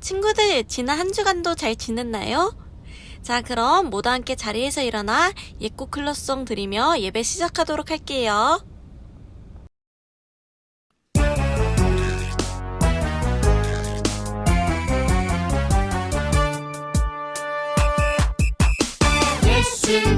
친구들, 지난 한 주간도 잘 지냈나요? 자, 그럼 모두 함께 자리에서 일어나 예고 클러송 드리며 예배 시작하도록 할게요. 예수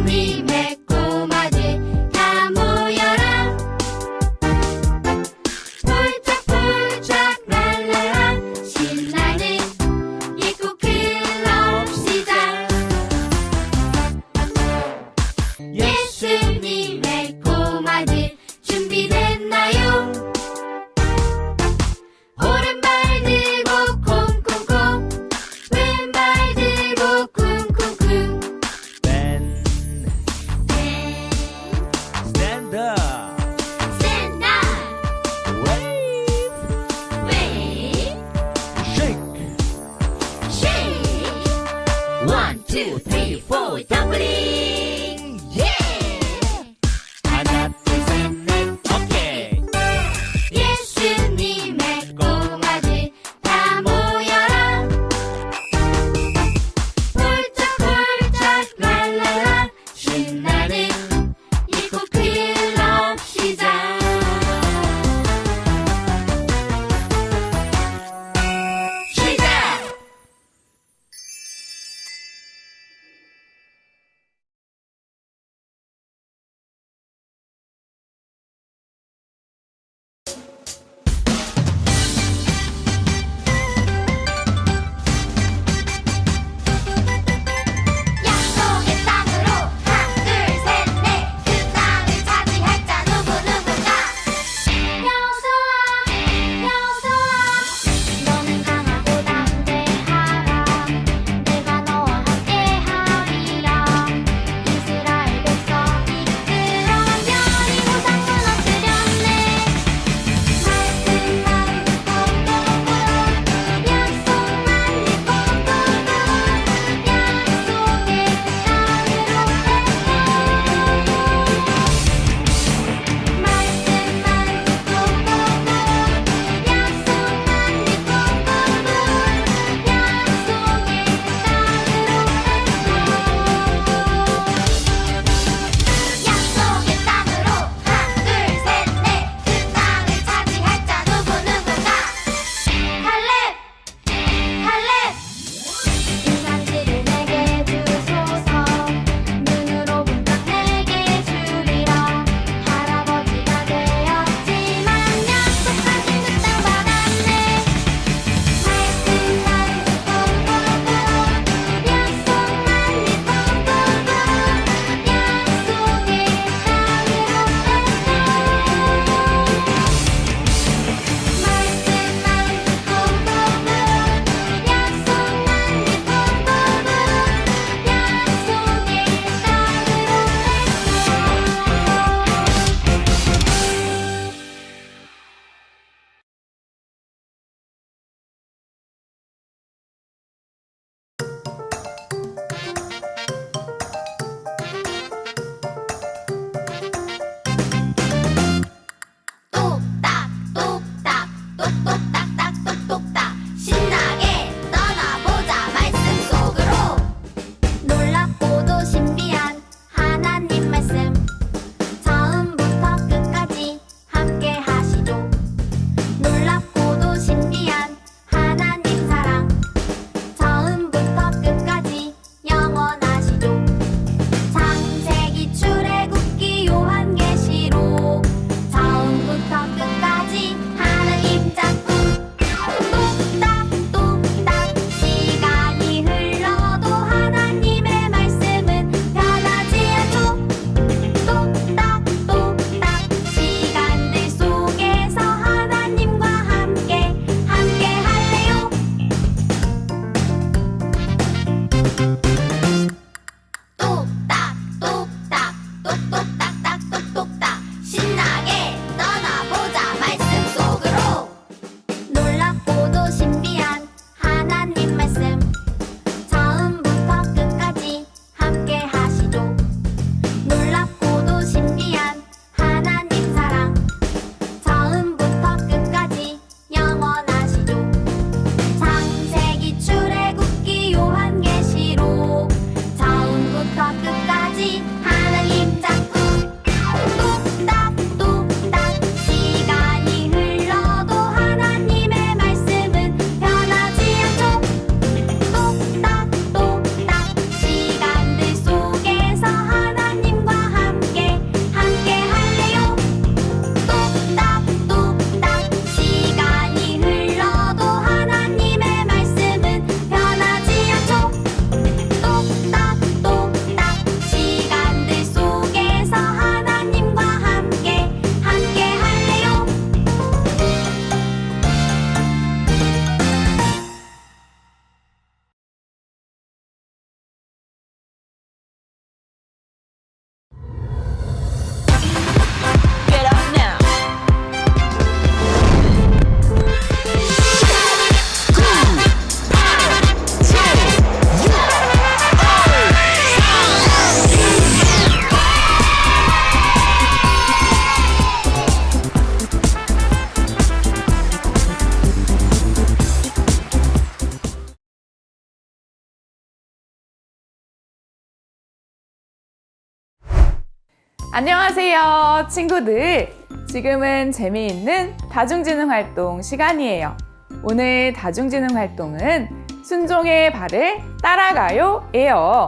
안녕하세요, 친구들. 지금은 재미있는 다중지능 활동 시간이에요. 오늘 다중지능 활동은 순종의 발을 따라가요 예요.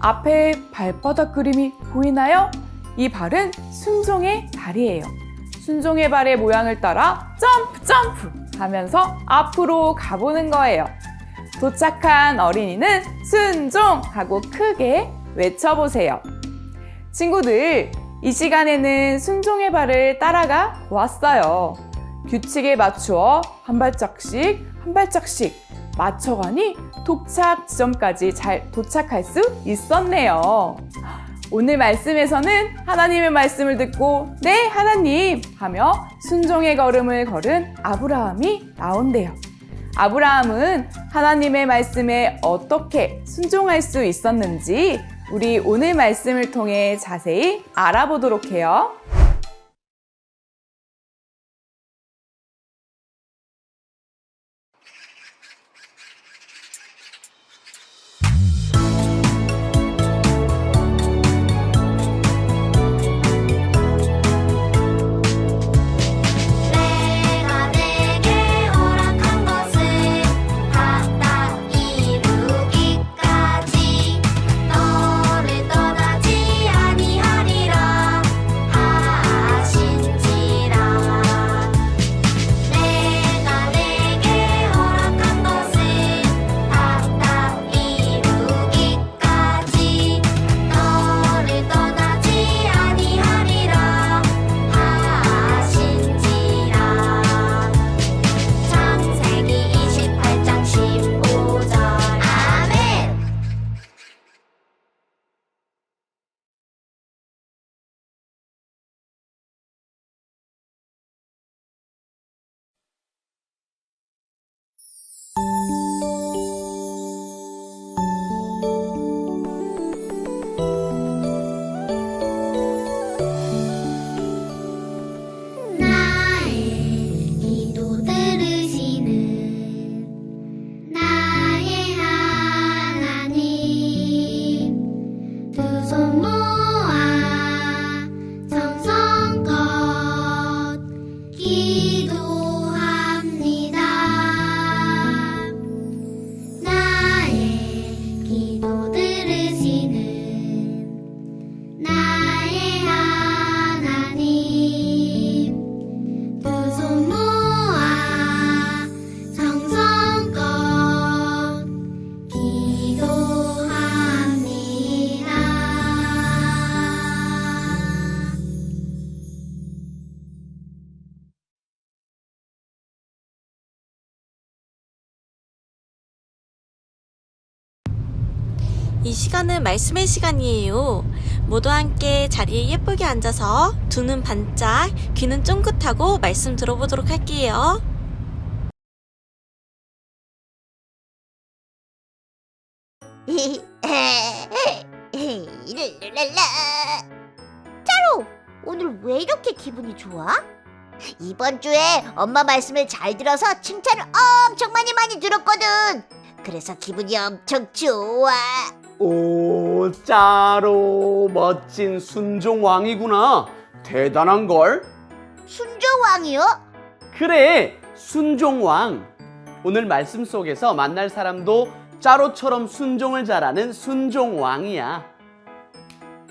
앞에 발바닥 그림이 보이나요? 이 발은 순종의 발이에요. 순종의 발의 모양을 따라 점프 점프 하면서 앞으로 가보는 거예요. 도착한 어린이는 순종 하고 크게 외쳐보세요. 친구들, 이 시간에는 순종의 발을 따라가 보았어요. 규칙에 맞추어 한 발짝씩 한 발짝씩 맞춰가니 도착 지점까지 잘 도착할 수 있었네요. 오늘 말씀에서는 하나님의 말씀을 듣고 네 하나님 하며 순종의 걸음을 걸은 아브라함이 나온대요. 아브라함은 하나님의 말씀에 어떻게 순종할 수 있었는지 우리 오늘 말씀을 통해 자세히 알아보도록 해요. 이 시간은 말씀의 시간이에요. 모두 함께 자리에 예쁘게 앉아서 두 눈 반짝, 귀는 쫑긋하고 말씀 들어보도록 할게요. 짜로, 오늘 왜 이렇게 기분이 좋아? 이번 주에 엄마 말씀을 잘 들어서 칭찬을 엄청 많이 많이 들었거든. 그래서 기분이 엄청 좋아. 오, 짜로 멋진 순종왕이구나. 대단한 걸. 순조왕이요? 그래, 순종왕. 오늘 말씀 속에서 만날 사람도 짜로처럼 순종을 잘하는 순종왕이야.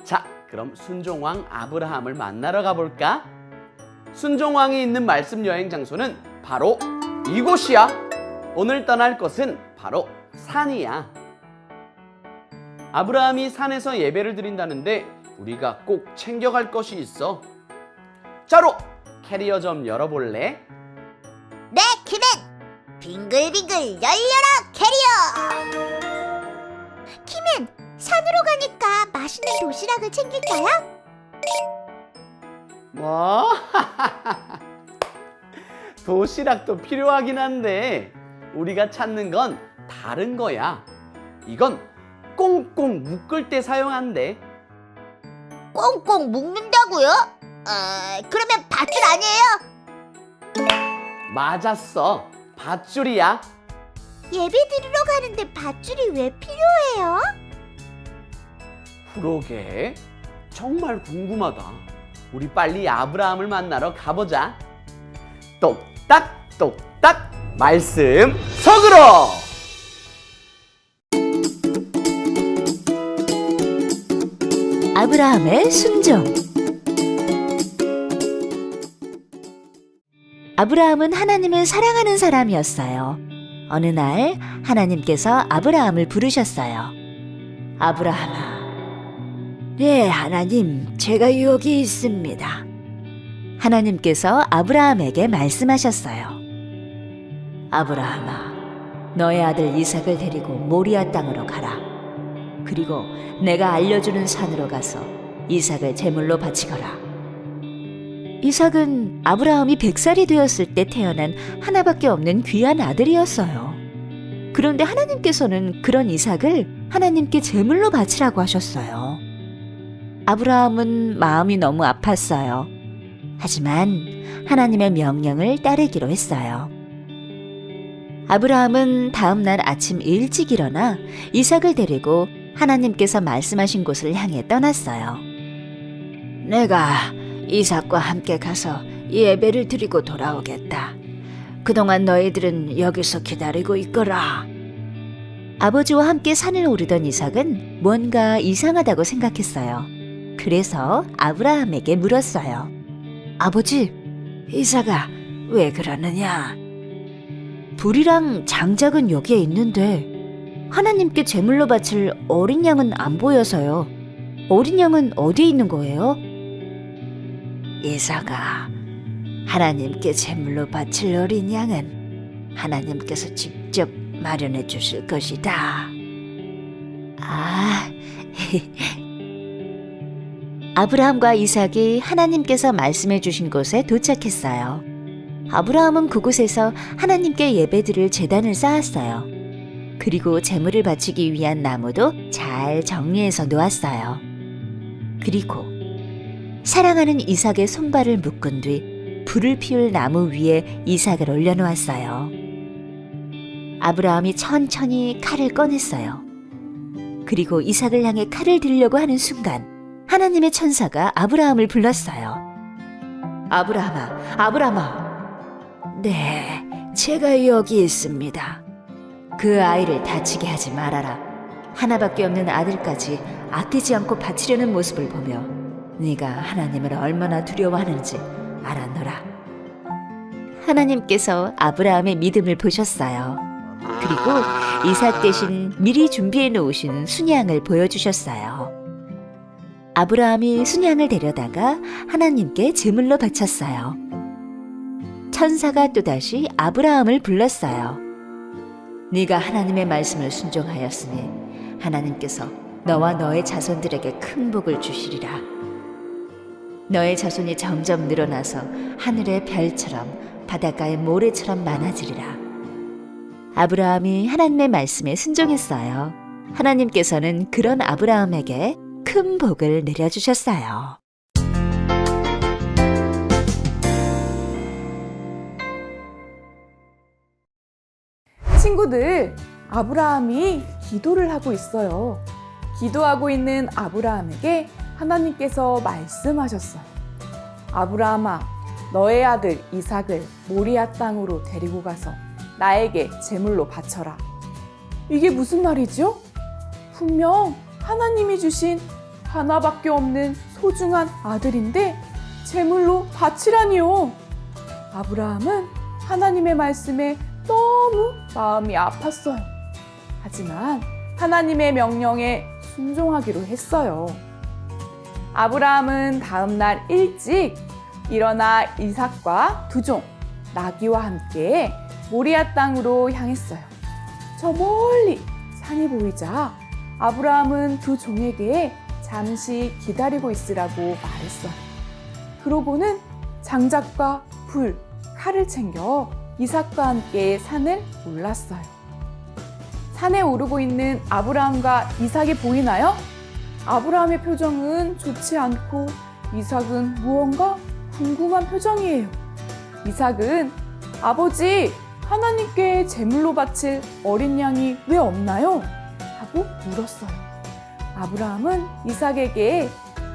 자, 그럼 순종왕 아브라함을 만나러 가볼까? 순종왕이 있는 말씀 여행 장소는 바로 이곳이야. 오늘 떠날 곳은 바로 산이야. 아브라함이 산에서 예배를 드린다는데 우리가 꼭 챙겨갈 것이 있어. 짜로 캐리어 좀 열어볼래? 네, 키맨! 빙글빙글 열려라 캐리어! 키맨, 산으로 가니까 맛있는 도시락을 챙길까요? 뭐? 도시락도 필요하긴 한데 우리가 찾는 건 다른 거야. 이건 꽁꽁 묶을 때 사용한대. 꽁꽁 묶는다고요? 어, 그러면 밧줄 아니에요? 맞았어. 밧줄이야. 예배 드리러 가는데 밧줄이 왜 필요해요? 그러게. 정말 궁금하다. 우리 빨리 아브라함을 만나러 가보자. 똑딱 똑딱 말씀 속으로. 아브라함의 순종. 아브라함은 하나님을 사랑하는 사람이었어요. 어느 날 하나님께서 아브라함을 부르셨어요. 아브라함아. 네, 하나님, 제가 여기 있습니다. 하나님께서 아브라함에게 말씀하셨어요. 아브라함아, 너의 아들 이삭을 데리고 모리아 땅으로 가라. 그리고 내가 알려주는 산으로 가서 이삭을 제물로 바치거라. 이삭은 아브라함이 100살이 되었을 때 태어난 하나밖에 없는 귀한 아들이었어요. 그런데 하나님께서는 그런 이삭을 하나님께 제물로 바치라고 하셨어요. 아브라함은 마음이 너무 아팠어요. 하지만 하나님의 명령을 따르기로 했어요. 아브라함은 다음날 아침 일찍 일어나 이삭을 데리고 하나님께서 말씀하신 곳을 향해 떠났어요. 내가 이삭과 함께 가서 예배를 드리고 돌아오겠다. 그동안 너희들은 여기서 기다리고 있거라. 아버지와 함께 산을 오르던 이삭은 뭔가 이상하다고 생각했어요. 그래서 아브라함에게 물었어요. 아버지, 이삭아, 왜 그러느냐? 불이랑 장작은 여기에 있는데 하나님께 제물로 바칠 어린 양은 안 보여서요. 어린 양은 어디에 있는 거예요? 이삭아, 하나님께 제물로 바칠 어린 양은 하나님께서 직접 마련해 주실 것이다. 아, 아브라함과 이삭이 하나님께서 말씀해 주신 곳에 도착했어요. 아브라함은 그곳에서 하나님께 예배드릴 제단을 쌓았어요. 그리고 제물을 바치기 위한 나무도 잘 정리해서 놓았어요. 그리고 사랑하는 이삭의 손발을 묶은 뒤 불을 피울 나무 위에 이삭을 올려놓았어요. 아브라함이 천천히 칼을 꺼냈어요. 그리고 이삭을 향해 칼을 들려고 하는 순간 하나님의 천사가 아브라함을 불렀어요. 아브라함아, 아브라함아. 네, 제가 여기 있습니다. 그 아이를 다치게 하지 말아라. 하나밖에 없는 아들까지 아끼지 않고 바치려는 모습을 보며 네가 하나님을 얼마나 두려워하는지 알았노라. 하나님께서 아브라함의 믿음을 보셨어요. 그리고 이삭 대신 미리 준비해 놓으신 순양을 보여주셨어요. 아브라함이 순양을 데려다가 하나님께 제물로 바쳤어요. 천사가 또다시 아브라함을 불렀어요. 네가 하나님의 말씀을 순종하였으니 하나님께서 너와 너의 자손들에게 큰 복을 주시리라. 너의 자손이 점점 늘어나서 하늘의 별처럼 바닷가의 모래처럼 많아지리라. 아브라함이 하나님의 말씀에 순종했어요. 하나님께서는 그런 아브라함에게 큰 복을 내려주셨어요. 친구들, 아브라함이 기도를 하고 있어요. 기도하고 있는 아브라함에게 하나님께서 말씀하셨어요. 아브라함아, 너의 아들 이삭을 모리아 땅으로 데리고 가서 나에게 제물로 바쳐라. 이게 무슨 말이죠? 분명 하나님이 주신 하나밖에 없는 소중한 아들인데 제물로 바치라니요. 아브라함은 하나님의 말씀에 너무 마음이 아팠어요. 하지만 하나님의 명령에 순종하기로 했어요. 아브라함은 다음날 일찍 일어나 이삭과 두 종, 나귀와 함께 모리아 땅으로 향했어요. 저 멀리 산이 보이자 아브라함은 두 종에게 잠시 기다리고 있으라고 말했어요. 그러고는 장작과 불, 칼을 챙겨 이삭과 함께 산을 올랐어요. 산에 오르고 있는 아브라함과 이삭이 보이나요? 아브라함의 표정은 좋지 않고 이삭은 무언가 궁금한 표정이에요. 이삭은 아버지, 하나님께 제물로 바칠 어린 양이 왜 없나요? 하고 물었어요. 아브라함은 이삭에게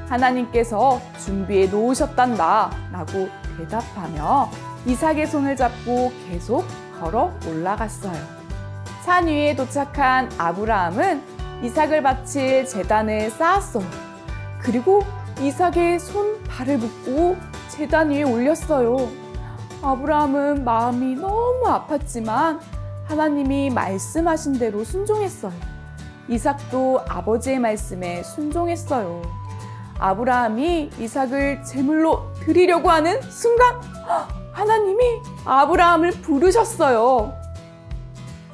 하나님께서 준비해 놓으셨단다 라고 대답하며 이삭의 손을 잡고 계속 걸어 올라갔어요. 산 위에 도착한 아브라함은 이삭을 바칠 재단을 쌓았어요. 그리고 이삭의 손, 발을 묶고 재단 위에 올렸어요. 아브라함은 마음이 너무 아팠지만 하나님이 말씀하신 대로 순종했어요. 이삭도 아버지의 말씀에 순종했어요. 아브라함이 이삭을 제물로 드리려고 하는 순간 하나님이 아브라함을 부르셨어요.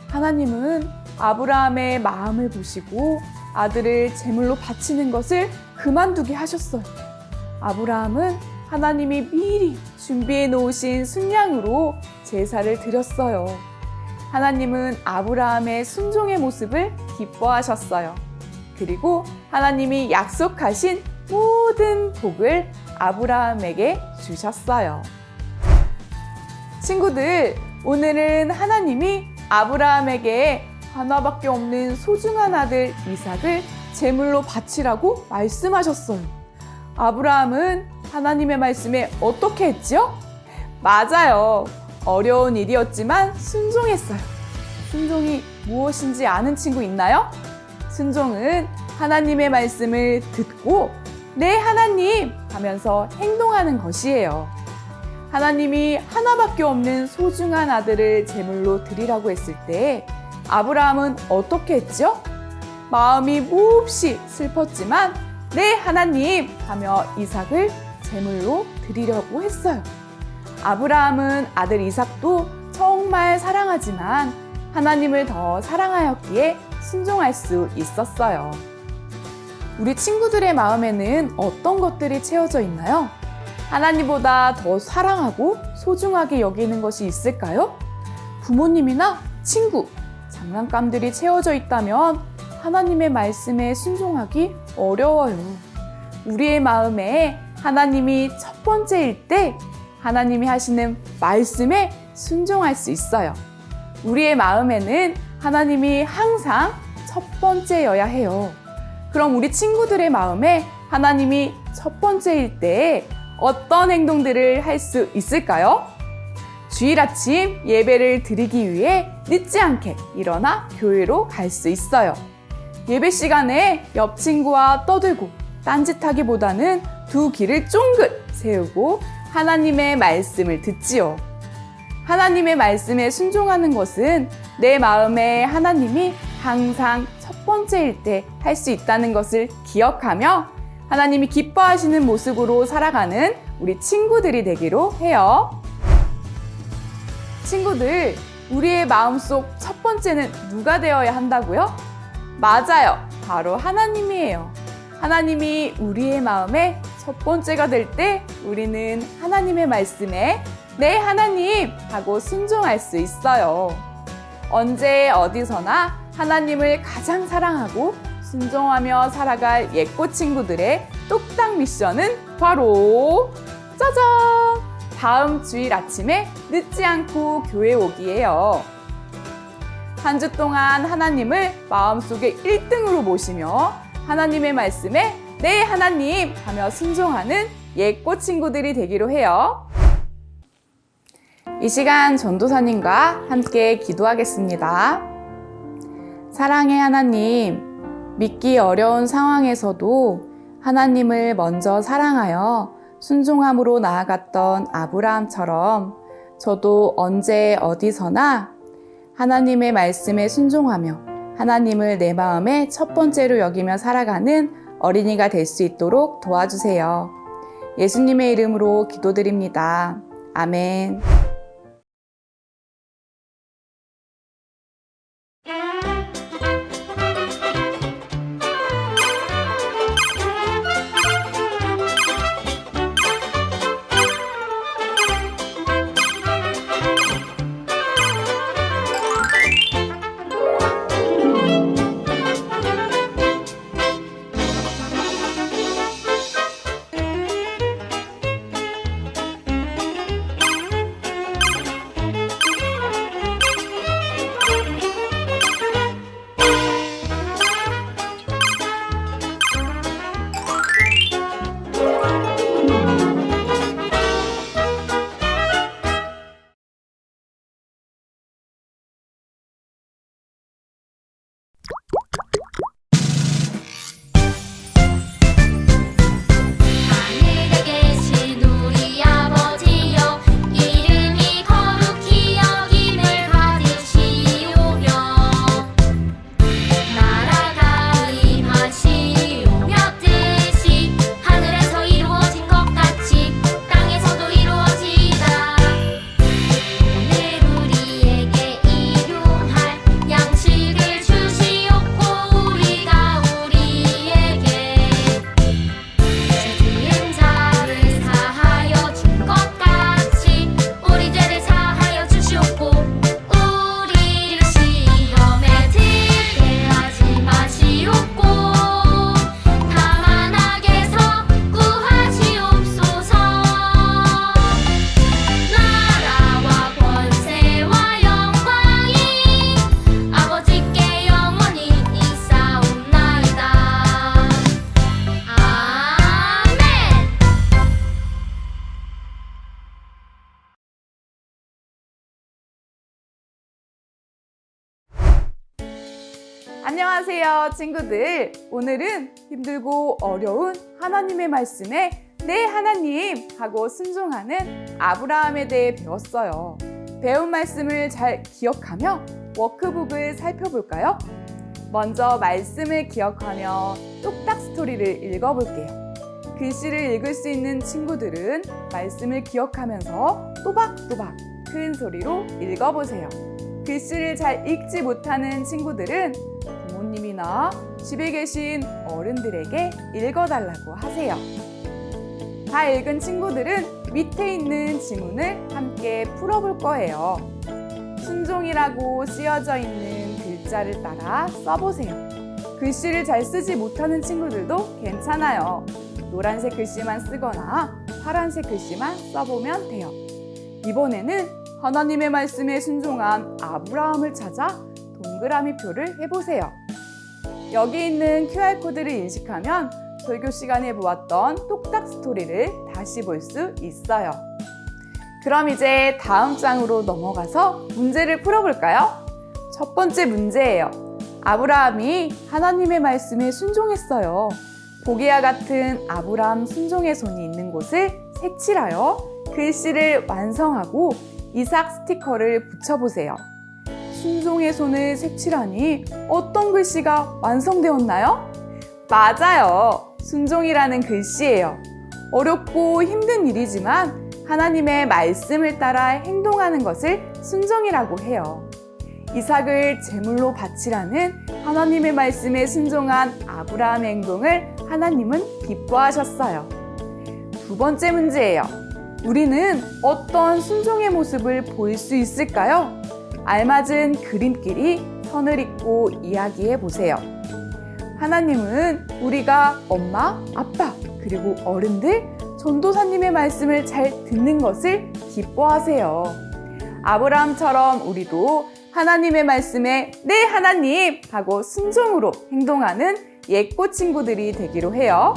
하나님은 아브라함의 마음을 보시고 아들을 제물로 바치는 것을 그만두게 하셨어요. 아브라함은 하나님이 미리 준비해 놓으신 순양으로 제사를 드렸어요. 하나님은 아브라함의 순종의 모습을 기뻐하셨어요. 그리고 하나님이 약속하신 모든 복을 아브라함에게 주셨어요. 친구들, 오늘은 하나님이 아브라함에게 하나밖에 없는 소중한 아들 이삭을 제물로 바치라고 말씀하셨어요. 아브라함은 하나님의 말씀에 어떻게 했지요? 맞아요. 어려운 일이었지만 순종했어요. 순종이 무엇인지 아는 친구 있나요? 순종은 하나님의 말씀을 듣고 네, 하나님 하면서 행동하는 것이에요. 하나님이 하나밖에 없는 소중한 아들을 제물로 드리라고 했을 때 아브라함은 어떻게 했죠? 마음이 몹시 슬펐지만 네, 하나님 하며 이삭을 제물로 드리려고 했어요. 아브라함은 아들 이삭도 정말 사랑하지만 하나님을 더 사랑하였기에 순종할 수 있었어요. 우리 친구들의 마음에는 어떤 것들이 채워져 있나요? 하나님보다 더 사랑하고 소중하게 여기는 것이 있을까요? 부모님이나 친구, 장난감들이 채워져 있다면 하나님의 말씀에 순종하기 어려워요. 우리의 마음에 하나님이 첫 번째일 때 하나님이 하시는 말씀에 순종할 수 있어요. 우리의 마음에는 하나님이 항상 첫 번째여야 해요. 그럼 우리 친구들의 마음에 하나님이 첫 번째일 때 어떤 행동들을 할 수 있을까요? 주일 아침 예배를 드리기 위해 늦지 않게 일어나 교회로 갈 수 있어요. 예배 시간에 옆 친구와 떠들고 딴짓하기보다는 두 귀를 쫑긋 세우고 하나님의 말씀을 듣지요. 하나님의 말씀에 순종하는 것은 내 마음에 하나님이 항상 첫 번째일 때 할 수 있다는 것을 기억하며 하나님이 기뻐하시는 모습으로 살아가는 우리 친구들이 되기로 해요. 친구들, 우리의 마음속 첫 번째는 누가 되어야 한다고요? 맞아요. 바로 하나님이에요. 하나님이 우리의 마음에 첫 번째가 될 때 우리는 하나님의 말씀에 네, 하나님! 하고 순종할 수 있어요. 언제 어디서나 하나님을 가장 사랑하고 순종하며 살아갈 예꼬 친구들의 똑딱 미션은 바로 짜잔! 다음 주일 아침에 늦지 않고 교회 오기예요. 한 주 동안 하나님을 마음속에 1등으로 모시며 하나님의 말씀에 네 하나님 하며 순종하는 예꼬 친구들이 되기로 해요. 이 시간 전도사님과 함께 기도하겠습니다. 사랑의 하나님, 믿기 어려운 상황에서도 하나님을 먼저 사랑하여 순종함으로 나아갔던 아브라함처럼 저도 언제 어디서나 하나님의 말씀에 순종하며 하나님을 내 마음의 첫 번째로 여기며 살아가는 어린이가 될 수 있도록 도와주세요. 예수님의 이름으로 기도드립니다. 아멘. 안녕하세요, 친구들. 오늘은 힘들고 어려운 하나님의 말씀에 네, 하나님 하고 순종하는 아브라함에 대해 배웠어요. 배운 말씀을 잘 기억하며 워크북을 살펴볼까요? 먼저 말씀을 기억하며 똑딱 스토리를 읽어볼게요. 글씨를 읽을 수 있는 친구들은 말씀을 기억하면서 또박또박 큰 소리로 읽어보세요. 글씨를 잘 읽지 못하는 친구들은 부모님이나 집에 계신 어른들에게 읽어달라고 하세요. 다 읽은 친구들은 밑에 있는 지문을 함께 풀어볼 거예요. 순종이라고 쓰여져 있는 글자를 따라 써보세요. 글씨를 잘 쓰지 못하는 친구들도 괜찮아요. 노란색 글씨만 쓰거나 파란색 글씨만 써보면 돼요. 이번에는 하나님의 말씀에 순종한 아브라함을 찾아 동그라미 표를 해보세요. 여기 있는 QR코드를 인식하면 설교 시간에 보았던 똑딱 스토리를 다시 볼 수 있어요. 그럼 이제 다음 장으로 넘어가서 문제를 풀어볼까요? 첫 번째 문제예요. 아브라함이 하나님의 말씀에 순종했어요. 보기와 같은 아브라함 순종의 손이 있는 곳을 색칠하여 글씨를 완성하고 이삭 스티커를 붙여보세요. 순종의 손을 색칠하니 어떤 글씨가 완성되었나요? 맞아요. 순종이라는 글씨예요. 어렵고 힘든 일이지만 하나님의 말씀을 따라 행동하는 것을 순종이라고 해요. 이삭을 제물로 바치라는 하나님의 말씀에 순종한 아브라함의 행동을 하나님은 기뻐하셨어요. 두 번째 문제예요. 우리는 어떤 순종의 모습을 보일 수 있을까요? 알맞은 그림끼리 선을 잇고 이야기해 보세요. 하나님은 우리가 엄마, 아빠, 그리고 어른들, 전도사님의 말씀을 잘 듣는 것을 기뻐하세요. 아브라함처럼 우리도 하나님의 말씀에 네 하나님 하고 순종으로 행동하는 예꼬 친구들이 되기로 해요.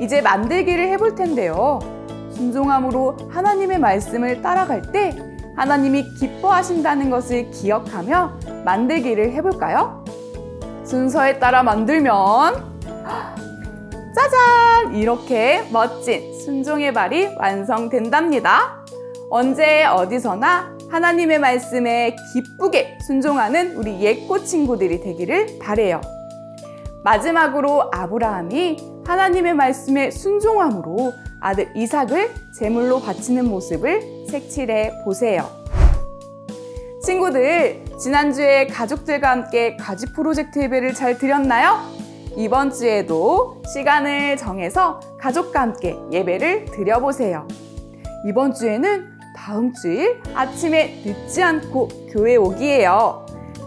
이제 만들기를 해볼 텐데요. 순종함으로 하나님의 말씀을 따라갈 때 하나님이 기뻐하신다는 것을 기억하며 만들기를 해볼까요? 순서에 따라 만들면 짜잔! 이렇게 멋진 순종의 발이 완성된답니다. 언제 어디서나 하나님의 말씀에 기쁘게 순종하는 우리 예꼬 친구들이 되기를 바래요. 마지막으로 아브라함이 하나님의 말씀에 순종함으로 아들 이삭을 제물로 바치는 모습을 색칠해 보세요. 친구들, 지난주에 가족들과 함께 가지 프로젝트 예배를 잘 드렸나요? 이번 주에도 시간을 정해서 가족과 함께 예배를 드려보세요. 이번 주에는 다음 주일 아침에 늦지 않고 교회 오기예요.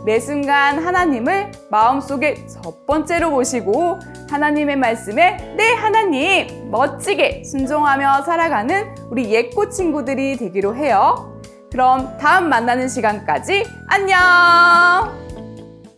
매 순간 하나님을 마음속에 첫 번째로 모시고 하나님의 말씀에 네 하나님 멋지게 순종하며 살아가는 우리 예꼬 친구들이 되기로 해요. 그럼 다음 만나는 시간까지 안녕!